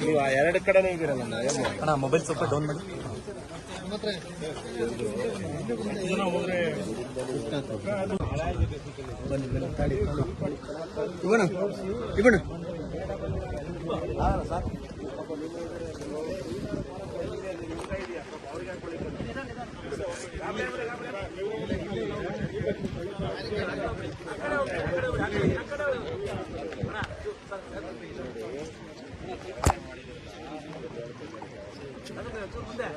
ನೀವು ಎರಡು ಕಡೆನೇ ಇದ್ದೀರಲ್ಲ ಅಣ್ಣ, ಅಣ್ಣ ಮೊಬೈಲ್ ಸ್ವಲ್ಪ ಡೌನ್ ಮಾಡಿ. ಇವಣ ಇವಣ ಮುಂದೆ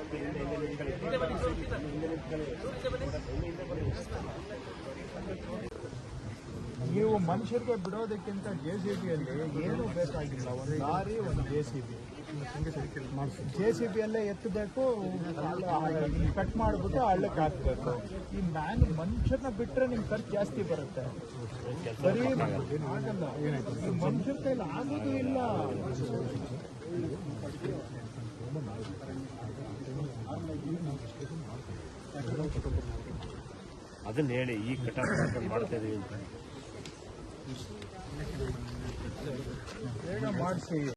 ನೀವು ಮನುಷ್ಯರಿಗೆ ಬಿಡೋದಕ್ಕಿಂತ ಜೆ ಸಿ ಬಿಯಲ್ಲಿ ಏನೂ ಬೇಕಾಗಿಲ್ಲ? ಒಂದು ಲಾರಿ ಒಂದು J C B J C B ಅಲ್ಲೇ ಎತ್ತಬೇಕು ಕಟ್ ಮಾಡಿಬಿಟ್ಟು ಹಳ್ಳಕ್ಕೆ ಹಾಕ್ಬೇಕು. ಈ ಮ್ಯಾನ್ ಮನುಷ್ಯರನ್ನ ಬಿಟ್ಟರೆ ನಿಮ್ಮ ಖರ್ಚು ಜಾಸ್ತಿ ಬರುತ್ತೆ. ಬರೀ ಆಗಲ್ಲ. ಮನುಷ್ಯರ ಕೈಲಿ ಆಗೋದು ಇಲ್ಲ. ಅದನ್ನ ಹೇಳಿ, ಈ ಕಟಾವ್ ಮಾಡ್ತಾ ಇದೀವಿ ಅಂತ. Marseille.